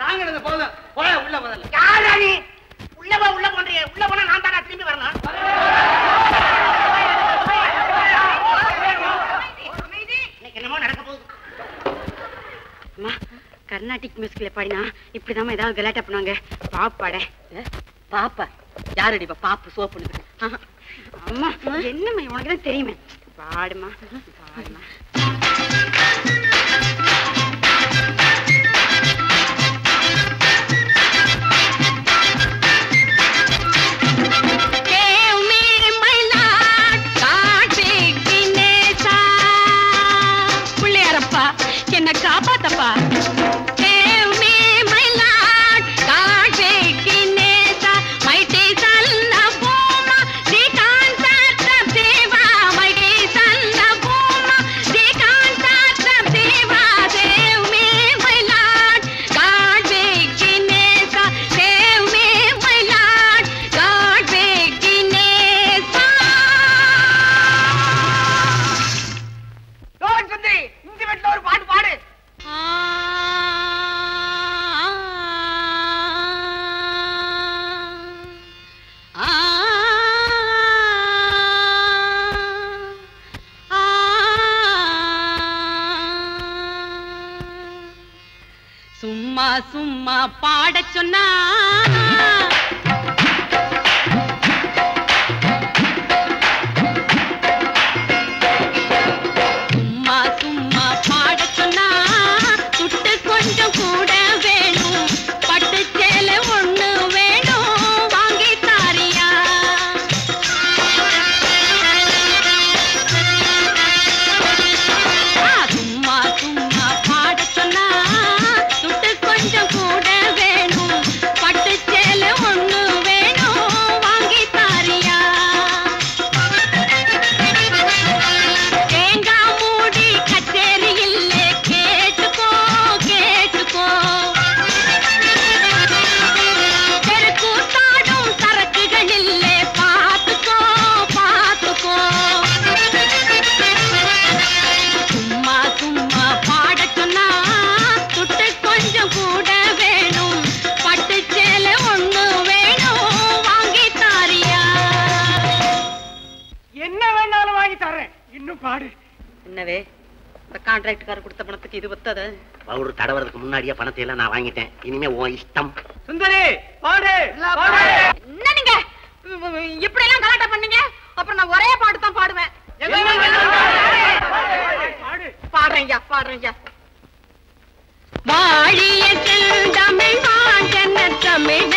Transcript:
தாங்கிறது போதும். போய உள்ள முதல்ல. யாரா நீ? உள்ள போ உள்ள போன்றீங்க உள்ள போனா நான் தானே திரும்பி வரணும். இன்னைக்கு என்னமோ நடக்க போகுது. அம்மா கர்நாடிக் மியூசிக்ல பாடினா இப்படிதான் ஏதாவது கலாட்டா பண்ணுவாங்க. பாப்பாட பாப்பா? யாரடி பாப்பு சோப்புன்னு அம்மா என்னம்மா உனக்கு தான் தெரியுமே. பாடுமா பாடுமா. என்ன காப்பாத்தப்பா. இந்த ஒரு பாட்டு பாடு சும்மா சும்மா பாட சொன்னா பாடு என்னவே? கான்ட்ராக்டுக்காரர் கொடுத்த பணத்துக்கு இது பத்தாத பவுடர் தடவறதுக்கு முன்னாடியே பணத்தை எல்லாம் நான் வாங்கிட்டேன். இனிமே உன் இஷ்டம். சுந்தரி பாடு என்ன நீங்க? இப்படி எல்லாம் கலாட்டம் பண்ணீங்க? அப்புறம் நான் ஒரே பாட்டு தான் பாடுவேன். பாடுறேன் பாடுறேன் வாழிய செந்தமிழ் வாஞ்சன தமிழ்